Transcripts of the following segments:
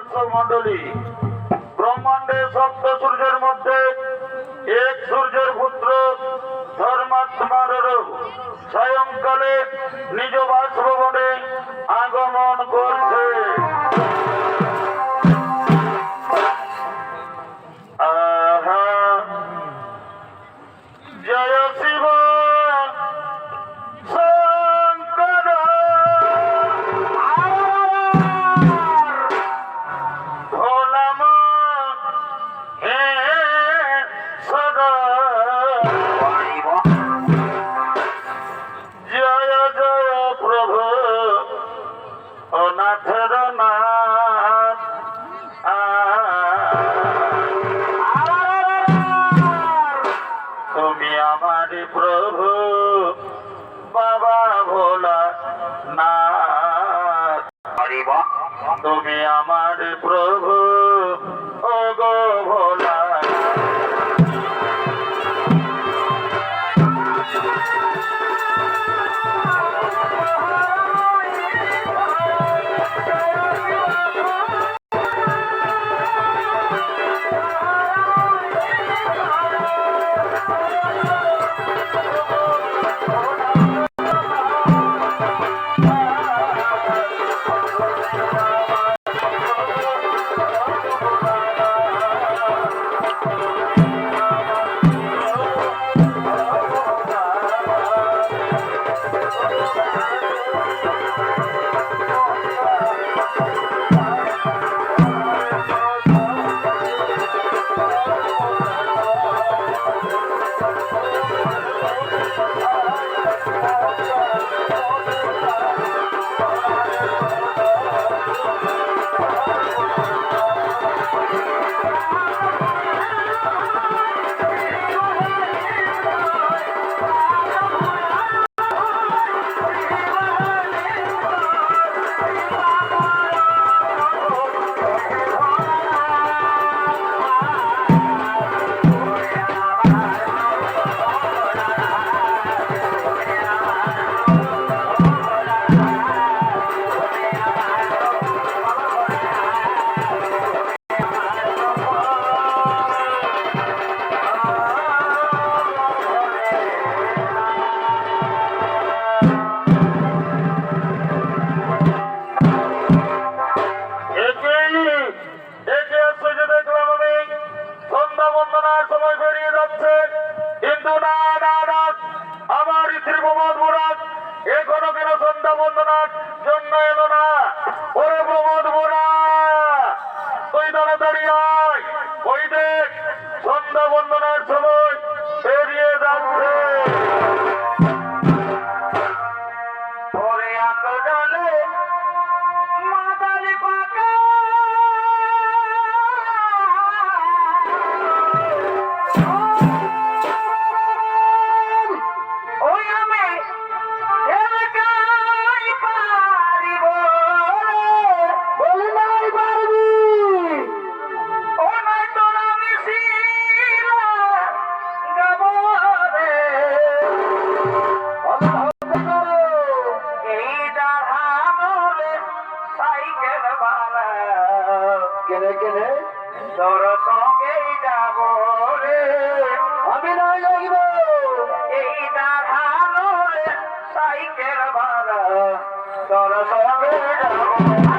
দর্শক মন্ডলী ব্রহ্মাণ্ডে সপ্ত সূর্যের মধ্যে এক সূর্যের পুত্র ধর্মাত্মারও সায়ংকালে নিজ বাসভবনে আগমন করছে। আমার প্রভু 감사합니다. কেনে কেনে তোর সঙ্গেই যাব রে। আমি না যাইব এই দাঁড়ানো সাইকেল ভাড়া। তোর সঙ্গে যাব।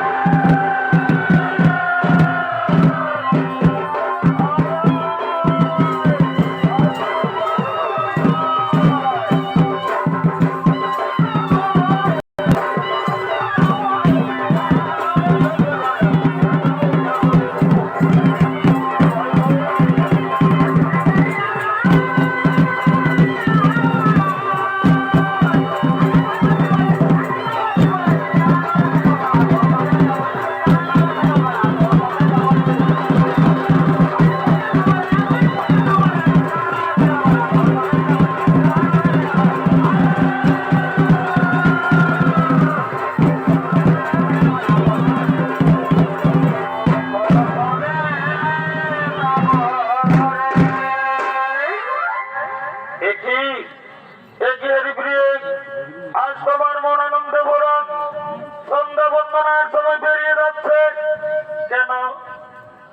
না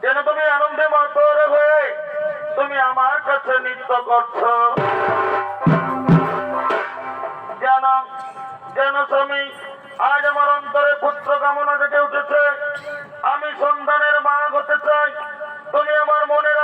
যেন তুমি আনন্দে মাতর হয়ে তুমি আমার কাছে নৃত্য করছ। যেন যেন স্বামী, আজ আমার অন্তরে পুত্র কামনা থেকে উঠেছে। আমি সন্তানের মা হতে চাই। তুমি আমার মনের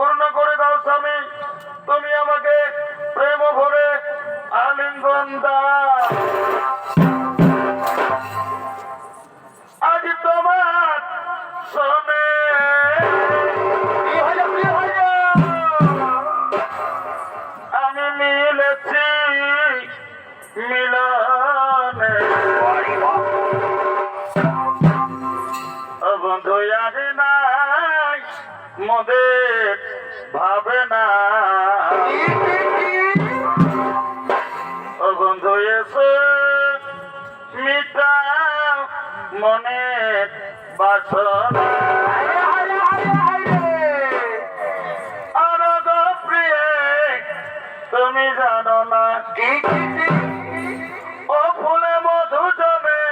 পূর্ণ করে দাও স্বামী, তুমি আমাকে প্রেম ভরে আলিঙ্গন দাও। আজ তোমার শোনে আমি মিলেছি মিলনে। বন্ধু আগে নাই মদের ভাবনা বন্ধু এসে মিটা মনে বাসনা। আর প্রিয়ে, তুমি জানো না। কি ও ফুলে মধু জমে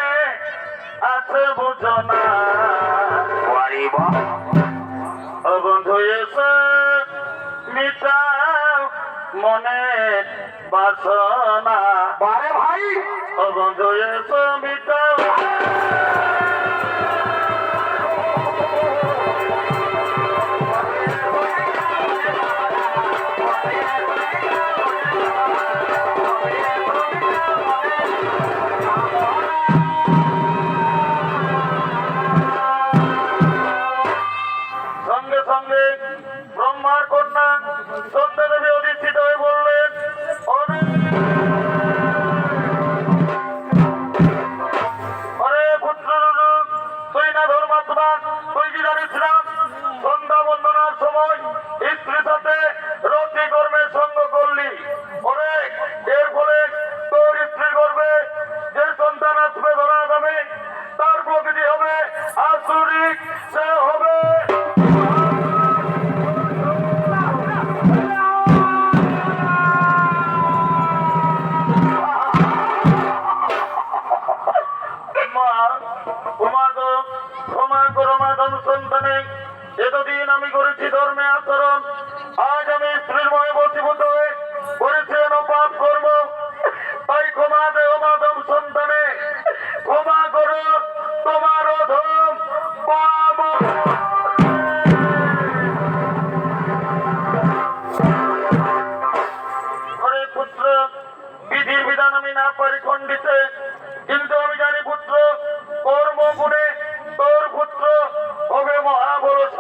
আছে বুঝো না। মিটাও মনে বাসনা। বারে ভাই। অবন্ধু মিটাও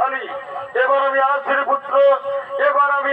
আলী এবার আমি আসির পুত্র এবার আমি